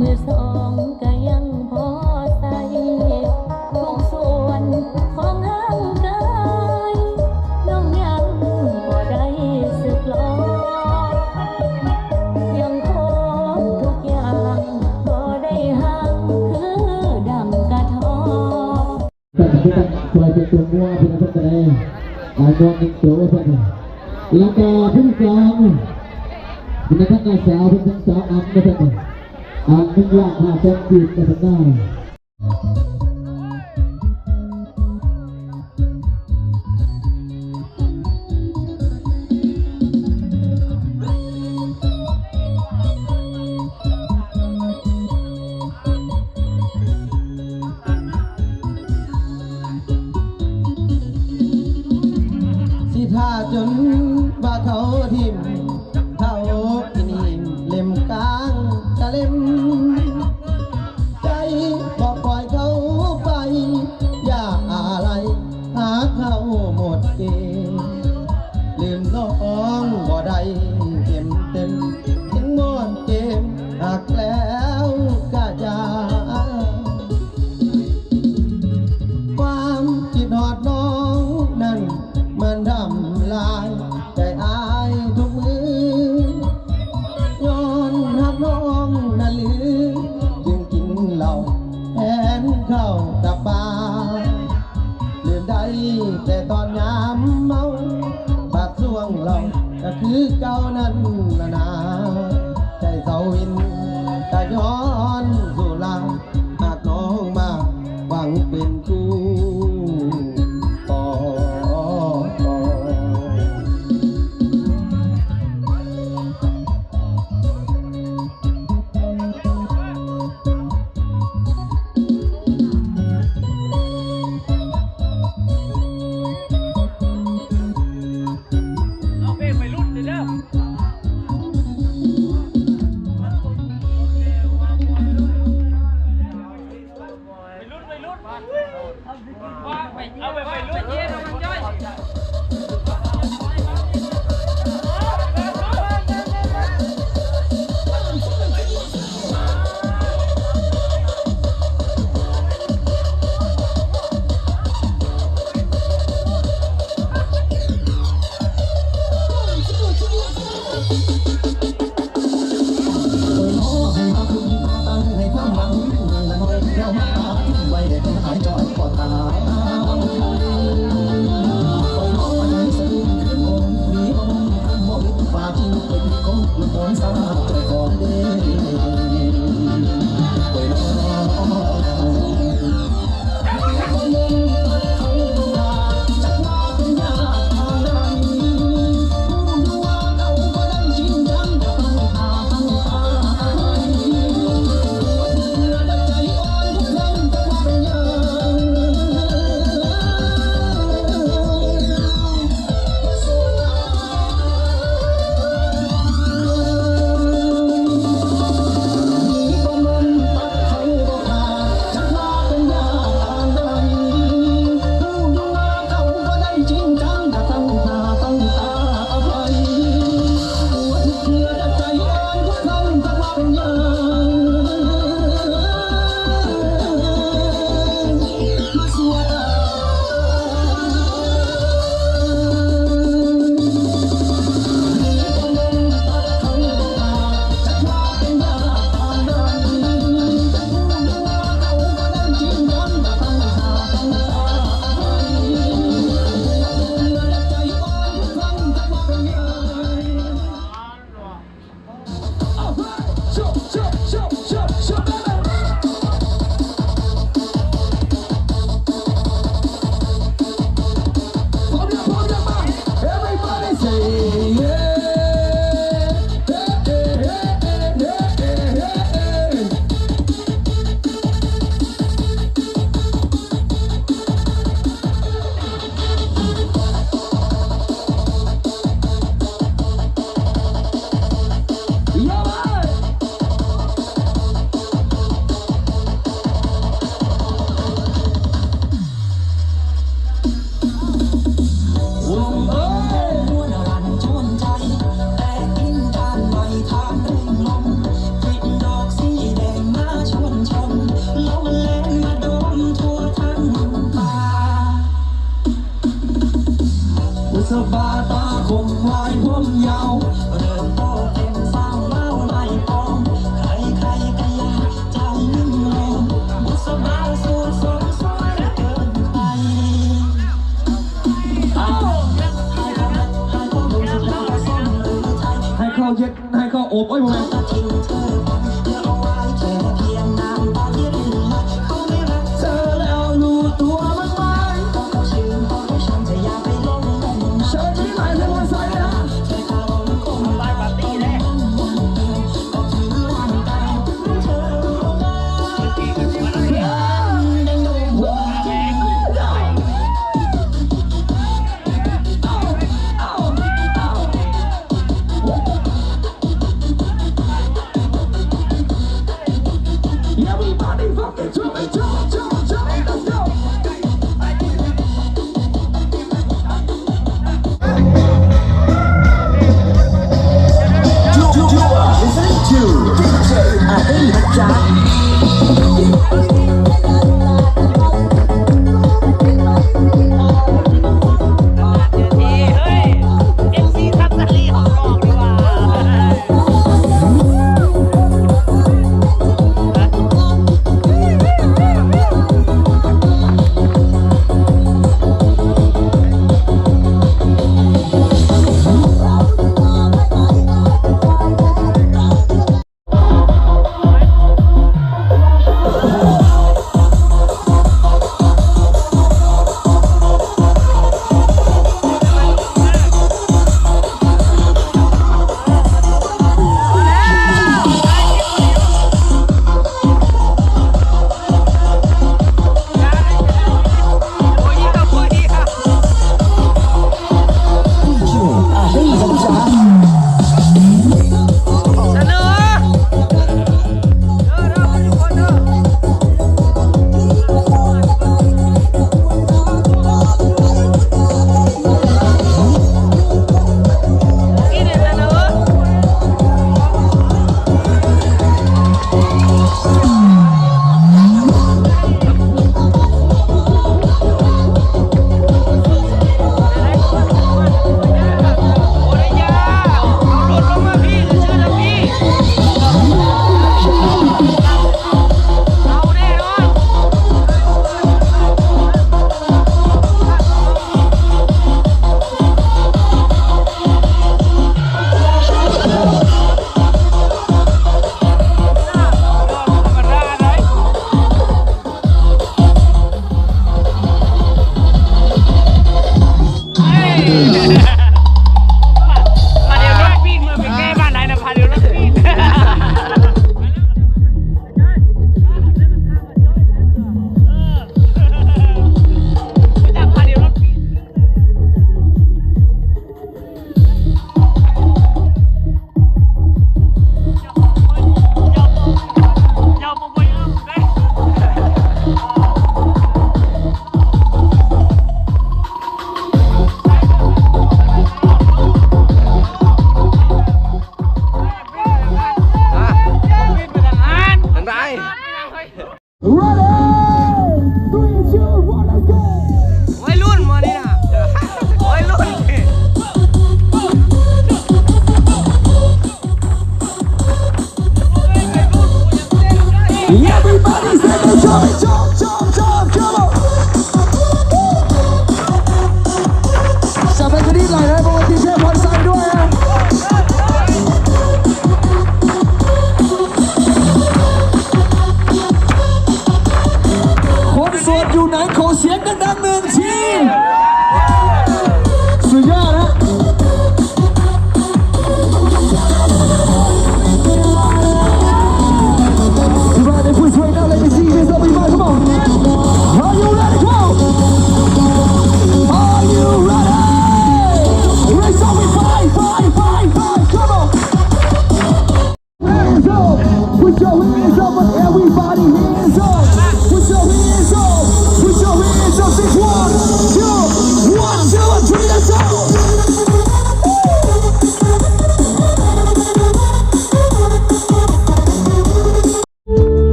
มือสองก็ยังพอใส่ทุกส่วนของร่างกายน้องยังบ่ได้สึกหลอยังคงทุกอย่างบ่ได้ห่างคือดังกระทอแต่ที่ต้องคอยเป็นตัวมั่วเป็นนักแสดงอานองนิโจ้ท่านแล้วก็ผู้สองเป็นนักงานสาวเป็นทั้งสาวอันนะท่าน อันหนึ่งอย่างหาแสนจีบกันได้สิท่าจนว่าเขาทิม สู่ 我不会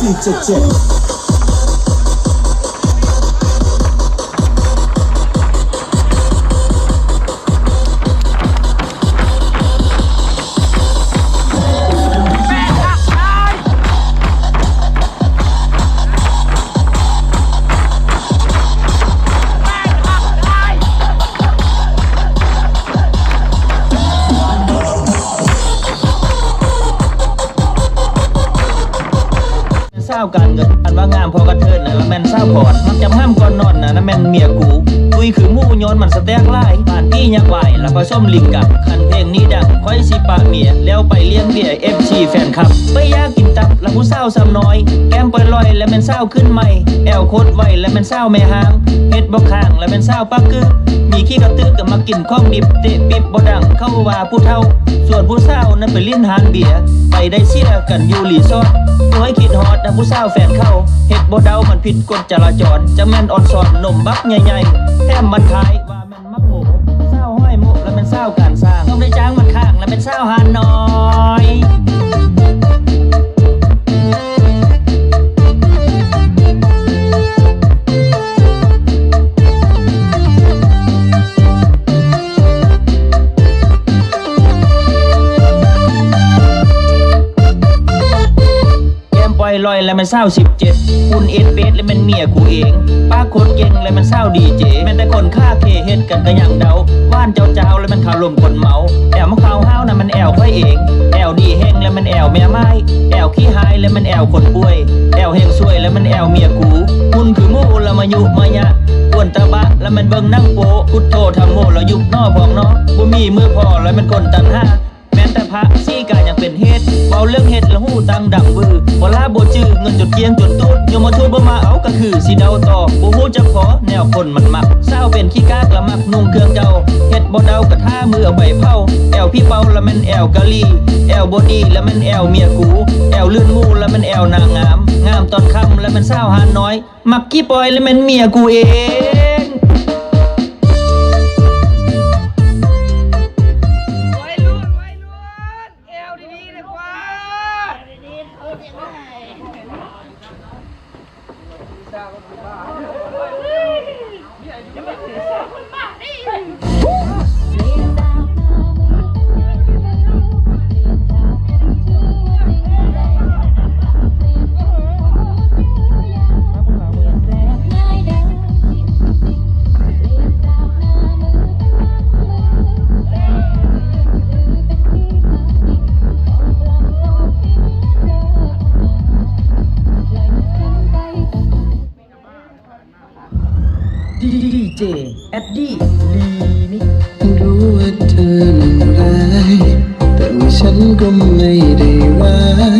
477 กันเงินอันว่างามพอกระเทินนะแล้วแม่นเศร้าพอนมักจำห้ามก่อนนอนนะนั่นแม่นเมียกูคุยคือมู่โยนมันสแต็กไล่ผ่านพี่ยักไหวแล้วก็ส้มลิงกับคันเพลงนี้ดังค่อยสิปาเมียแล้วไปเลี้ยง เบียเอฟซีแฟนคลับไปยากกินตับแล้วผู้เศร้าซ้ำน้อย แก้มปล่อยลอยแล้วแม่นเศร้าขึ้นใหม่ แอวโคตรไวแล้วแม่นเศร้าแม่หางเฮ็ดบ่ข้างแล้วแม่นเศร้าปักกึกมีขี้กระตือก็มากินข้องดิบเตะปิบบ่ดังเข้าว่าผู้เฒ่า ส่วนผู้เศร้านั้นไปลิ้นหานเบียร์ไปได้เสียกันอยู่รีสอร์ทตัวให้คิดฮอดนะผู้เศร้าแฟนเข้าเฮ็ดบ่เดามันผิดกฎจราจรจะแม่นอ่อนสอนนมบักใหญ่ๆแถมมันคายว่าแม่นมักโหเศร้าห้อยโมแล้วแม่นเศร้าการสร้างต้องได้จ้างมันข้างแล้วแม่นเศร้าหาน แล้วมันเศร้าสิบเจ็ดคุณเอ็ดเบสแล้วมันเมียกูเองป้าโคตรเก่งแล้วมันเศร้าดีเจแม่นแต่คนฆ่าเคเฮ็ดกันก็ยังเดาว่านเจ้าเจ้าแล้วมันข่าวลมคนเมาแอวมะขาวห้าวน่ะมันแอวค่อยเองแอวดีเฮงแล้วมันแอวแม่ไม้แอวขี้หายแล้วมันแอวคนป่วยแอวเฮงซวยแล้วมันแอวเมียกูคุณคือหมู่แล้วมายุมายะกวนตะบะแล้วมันเบิ่งนั่งโปะพุทโธทำโมแล้วยุบนอพองเนาะบ่มีมือพอแล้วมันคนตันห้า แม้แต่พระซี่กายยังเป็นเฮ็ดเบาเรื่องเฮ็ดแล้วหูตังดังบือบ่ลาบ่จื้อเงินจดเกียงจนตูดยมมาทูตบ่มาเอาก็คือสิเดาต่อบ่ฮู้จะขอแนวคนมันมักเศร้าเป็นขี้กากละมักนุ่งเครื่องเก่าเฮ็ดบ่เดากะท่ามือเอาไปเผาแอวพี่เปาละแม่นแอวกะลีแอวบ่ดีละแม่นแอวเมียกูแอวลื่นมูละแม่นแอวนางงาม งามตอนค่ำละแม่นสาวหาน้อย มักกี้ปอยละแม่นเมียกูเอง ดี้ลีนี่รู้ว่าเธอนั้นร้ายแต่ว่าฉันก็ไม่ได้ร้าย